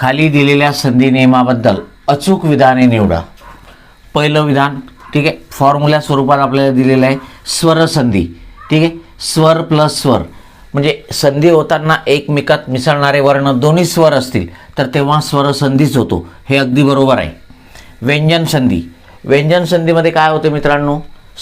खाली दिलेल्या संधी नियमाबद्दल अचूक विधाने निवडा. पहिलं विधान ठीक आहे फॉर्म्युला स्वरूपात आपल्याला दिलेलं आहे स्वर संधी ठीक आहे स्वर प्लस स्वर. म्हणजे संधी होताना एकमेकात मिसळणारे वर्ण दोन्ही स्वर असतील तर तेव्हा स्वर संधीच होतो. हे अगदी बरोबर आहे. व्यंजन संधी. व्यंजन संधीमध्ये काय होते मित्रांनो?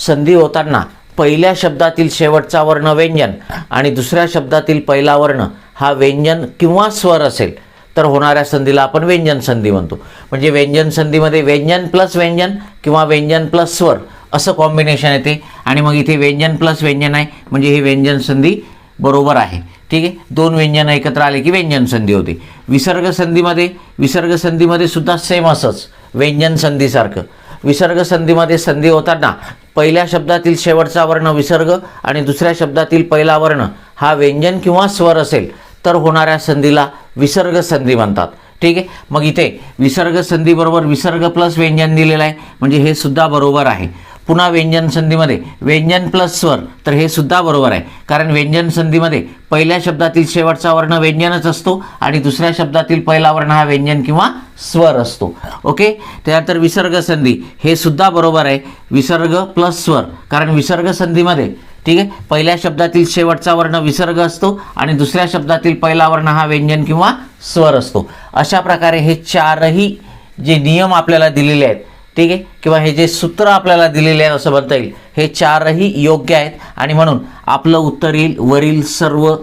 संधी होताना पहिल्या शब्दातील शेवटचा वर्ण व्यंजन आणि दुसऱ्या शब्दातील पहिला वर्ण हा व्यंजन किंवा स्वर असेल. तर होणाऱ्या संधीला आपण व्यंजन संधी म्हणतो. म्हणजे व्यंजन संधीमध्ये व्यंजन प्लस व्यंजन किंवा व्यंजन प्लस स्वर असं कॉम्बिनेशन येते. आणि मग इथे व्यंजन प्लस व्यंजन आहे म्हणजे ही व्यंजन संधी बरोबर आहे. ठीक आहे? दोन व्यंजन एकत्र आले की व्यंजन संधी होते. विसर्ग संधीमध्ये विसर्ग संधीमध्ये सुद्धा सेम असंच. व्यंजन संधीसारखं. विसर्ग संधीमध्ये संधी होताना पहिल्या शब्दातील शेवटचा वर्ण विसर्ग आणि दुसऱ्या शब्दातील पहिला वर्ण हा व्यंजन किंवा स्वर असेल तर होणाऱ्या संधीला विसर्ग संधी म्हणतात. ठीक आहे? मग इथे विसर्ग संधीबरोबर विसर्ग प्लस व्यंजन दिलेलं आहे. म्हणजे हे सुद्धा बरोबर आहे. पुन्हा व्यंजन संधीमध्ये. व्यंजन प्लस स्वर. तर हे सुद्धा बरोबर आहे. कारण व्यंजन संधीमध्ये पहिल्या शब्दातील शेवटचा वर्ण व्यंजनच असतो आणि दुसऱ्या शब्दातील पहिला वर्ण हा व्यंजन किंवा स्वर असतो. ओके? त्यानंतर विसर्ग संधी. हे सुद्धा बरोबर आहे. विसर्ग प्लस स्वर. कारण विसर्ग संधीमध्ये ठीक आहे? पहिल्या शब्दातील शेवटचा वर्ण विसर्ग असतो आणि दुसऱ्या शब्दातील पहिला वर्ण हा व्यंजन किंवा स्वर असतो. अशा प्रकारे हे चारही जे नियम आपल्याला दिलेले आहेत ठीक आहे? किंवा हे जे सूत्र आपल्याला दिलेले आहे असं म्हणता येईल हे चारही योग्य आहेत. आणि म्हणून आपलं उत्तर येईल वरील सर्व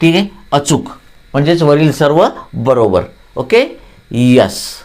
ठीक आहे? अचूक. म्हणजेच वरील सर्व बरोबर. ओके? यस